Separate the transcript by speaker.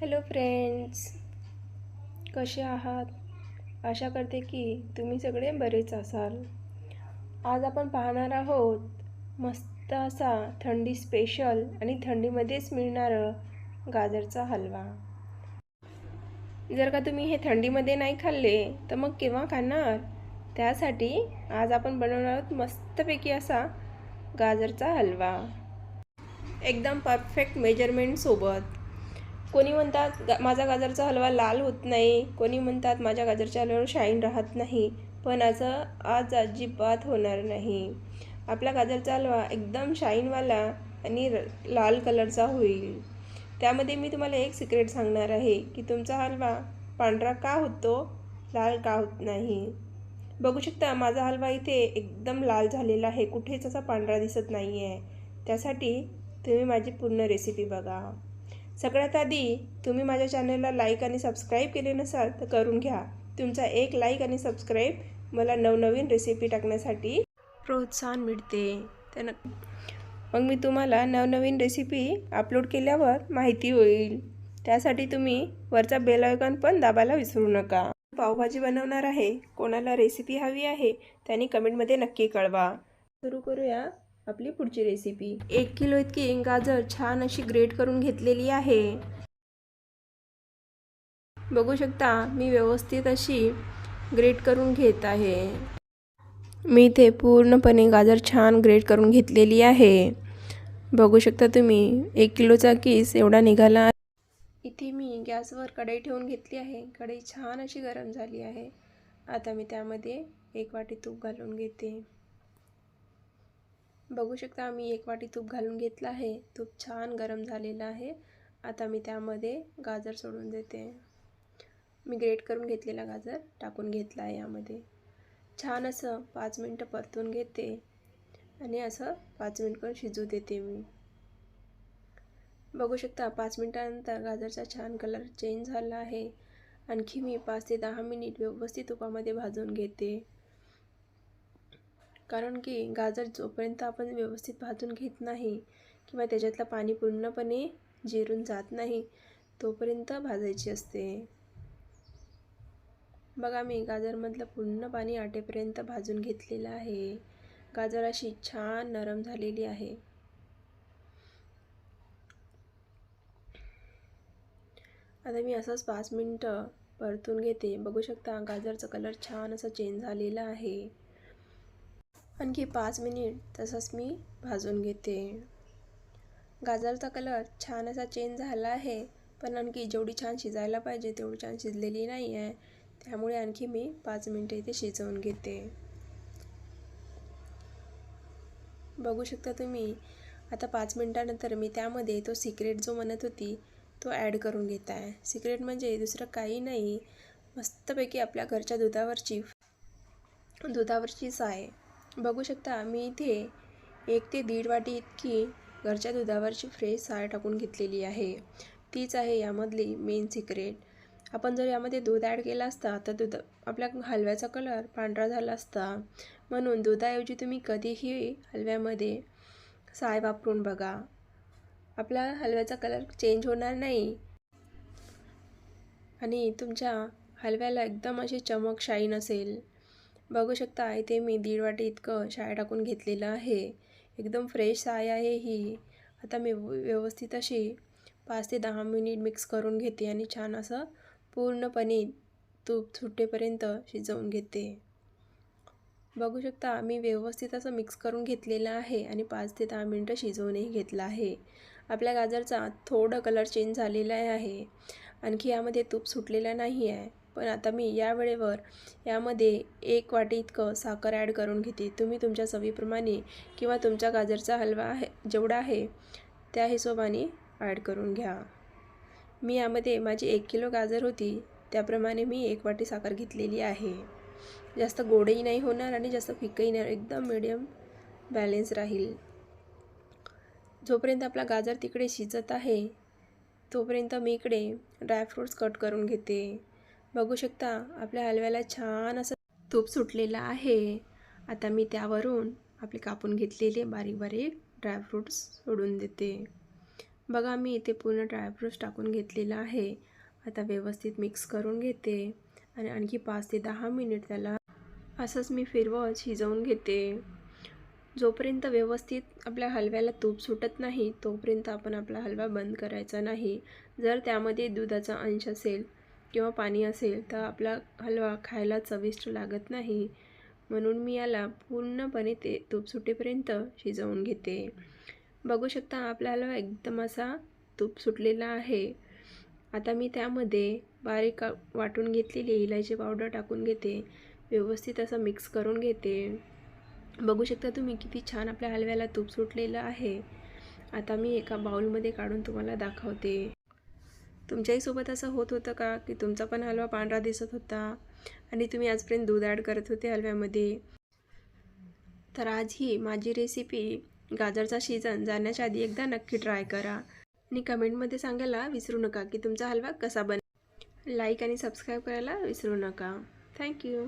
Speaker 1: Hello friends कसे आहात? आशा करते की तुम्ही सगळे बरेच असाल. आज आपण पाहणार आहोत मस्त असा थंडी स्पेशल आणि थंडीमध्येच मिळणारं गाजरचा हलवा. जर का तुम्ही हे थंडीमध्ये नाही खाल्ले तर मग केव्हा खाणार? त्यासाठी आज आपण बनवणार आहोत मस्तपैकी असा गाजरचा हलवा. एकदम परफेक्ट मेजरमेंटसोबत कोणी म्हणतात गा माझा गाजरचा हलवा लाल होत नाही. कोणी म्हणतात माझ्या गाजरच्या हलव्यावर शाईन राहत नाही. पण असं आज अजिबात होणार नाही. आपला गाजरचा हलवा एकदम शाईनवाला आणि लाल कलरचा होईल. त्यामध्ये मी तुम्हाला एक सिक्रेट सांगणार आहे की तुमचा हलवा पांढरा का होतो लाल का होत नाही? बघू शकता माझा हलवा इथे एकदम लाल झालेला आहे. कुठेच असा पांढरा दिसत नाही आहे त्यासाठी तुम्ही माझी पूर्ण रेसिपी बघा. सगळ्यात आधी तुम्ही माझ्या चॅनलला लाईक आणि सबस्क्राईब केले नसाल तर करून घ्या. तुमचा एक लाईक आणि सबस्क्राईब मला नवनवीन रेसिपी टाकण्यासाठी प्रोत्साहन मिळते. त्यानं मग मी तुम्हाला नवनवीन रेसिपी अपलोड केल्यावर माहिती होईल. त्यासाठी तुम्ही वरचा बेल आयकॉन पण दाबायला विसरू नका. पावभाजी बनवणार आहे. कोणाला रेसिपी हवी आहे त्यांनी कमेंटमध्ये नक्की कळवा. सुरू करूया. आपली पुढची रेसिपी एक किलो इतकी गाजर छान अशी ग्रेट करून घेतलेली आहे. बघू शकता मी व्यवस्थित अशी ग्रेट करून घेत आहे. मी इथे पूर्णपणे गाजर छान ग्रेट करून घेतलेली आहे. बघू शकता तुम्ही एक किलोचा किस एवढा निघाला इथे मी गॅसवर कढई ठेवून घेतली आहे. कढई छान अशी गरम झाली आहे. आता मी त्यामध्ये एक वाटी तूप घालून घेते. बघू शकता मी एक वाटी तूप घालून घेतलं आहे. तूप छान गरम झालेलं आहे. आता मी त्यामध्ये गाजर सोडून देते. मी ग्रेट करून घेतलेला गाजर टाकून घेतला आहे यामध्ये. छान असं पाच मिनटं परतून घेते आणि असं पाच मिनटं शिजू देते मी. बघू शकता पाच मिनटानंतर गाजरचा छान कलर चेंज झाला आहे. आणखी मी पाच ते दहा मिनिट व्यवस्थित तुपामध्ये भाजून घेते. कारण की गाजर जोपर्यंत आपण व्यवस्थित भाजून घेत नाही किंवा त्याच्यातलं पाणी पूर्णपणे जिरून जात नाही तोपर्यंत भाजायची असते. बघा मी गाजरमधलं पूर्ण पाणी आटेपर्यंत भाजून घेतलेलं आहे. गाजर अशी छान नरम झालेली आहे. आता मी असंच पाच मिनटं परतून घेते. बघू शकता गाजरचा कलर छान असा चेंज झालेला आहे. आणखी पाच मिनिट तसंच मी भाजून घेते. गाजरचा कलर छान असा चेंज झाला आहे पण आणखी जेवढी छान शिजायला पाहिजे तेवढी छान शिजलेली नाही आहे. त्यामुळे आणखी मी पाच मिनटं इथे शिजवून घेते. बघू शकता तुम्ही आता पाच मिनटानंतर मी त्यामध्ये तो सिक्रेट जो म्हणत होती तो ॲड करून घेत आहे. सिक्रेट म्हणजे दुसरं काही नाही. मस्तपैकी आपल्या घरच्या दुधावरची दुधावरचीच आहे. बघू शकता मी इथे एक ते दीड वाटी इतकी घरच्या दुधावरची फ्रेश साय टाकून घेतलेली आहे. तीच आहे यामधली मेन सिक्रेट आपण जर यामध्ये दूध ॲड केला असता तर दूध आपल्या हलव्याचा कलर पांढरा झाला असता. म्हणून दुधाऐवजी तुम्ही कधीही हलव्यामध्ये साय वापरून बघा. आपला हलव्याचा कलर चेंज होणार नाही. आणि तुमच्या हलव्याला एकदम अशी चमक शाईन असेल. बघू शकता इथे मी दीड वाटी इतकं शाय टाकून घेतलेलं आहे. एकदम फ्रेश साय आहे ही. आता मी व्यवस्थित अशी पाच ते दहा मिनिट मिक्स करून घेते आणि छान असं पूर्णपणे तूप सुटेपर्यंत शिजवून घेते. बघू शकता मी व्यवस्थित असं मिक्स करून घेतलेलं आहे आणि पाच ते दहा मिनटं शिजवूनही घेतलं आहे. आपल्या गाजरचा थोडं कलर चेंज झालेला आहे. आणखी यामध्ये तूप सुटलेलं नाही आहे. पण आता मी या वेळेवर यामध्ये एक वाटी इतकं साखर ॲड करून घेते. तुम्ही तुमच्या चवीप्रमाणे किंवा तुमच्या गाजरचा हलवा आहे जेवढा आहे त्या हिशोबाने ॲड करून घ्या. मी यामध्ये माझी एक किलो गाजर होती त्याप्रमाणे मी एक वाटी साखर घेतलेली आहे. जास्त गोडही नाही होणार आणि जास्त फिकही नाही एकदम मिडियम बॅलेन्स राहील. जोपर्यंत आपला गाजर तिकडे शिजत आहे तोपर्यंत मी इकडे ड्रायफ्रूट्स कट करून घेते. बघू शकता आपल्या हलव्याला छान असं तूप सुटलेलं आहे. आता मी त्यावरून आपले कापून घेतलेले बारीक बारीक ड्रायफ्रूट्स सोडून देते. बघा मी इथे पूर्ण ड्रायफ्रूट्स टाकून घेतलेलं आहे. आता व्यवस्थित मिक्स करून घेते आणि आणखी पाच ते दहा मिनिट त्याला असंच मी फिरवत शिजवून घेते. जोपर्यंत व्यवस्थित आपल्या हलव्याला तूप सुटत नाही तोपर्यंत आपण आपला हलवा बंद करायचा नाही. जर त्यामध्ये दुधाचा अंश असेल किंवा पाणी असेल तर आपला हलवा खायला चविष्ट लागत नाही. म्हणून मी याला पूर्णपणे ते तूप सुटेपर्यंत शिजवून घेते. बघू शकता आपला हलवा एकदम असा तूप सुटलेला आहे. आता मी त्यामध्ये बारीक वाटून घेतलेली इलायची पावडर टाकून घेते. व्यवस्थित असं मिक्स करून घेते. बघू शकता तुम्ही किती छान आपल्या हलव्याला तूप सुटलेलं आहे. आता मी एका बाउलमध्ये काढून तुम्हाला दाखवते. तुमच्याही सोबत असं होत होतं का? की तुमचा पण हलवा पांढरा दिसत होता आणि तुम्ही आजपर्यंत दूध ॲड करत होते हलव्यामध्ये. तर आज ही माझी रेसिपी गाजरचा सीझन जाण्याच्या आधी एकदा नक्की ट्राय करा. आणि कमेंटमध्ये सांगायला विसरू नका की तुमचा हलवा कसा बन लाईक आणि सबस्क्राईब करायला विसरू नका. थँक्यू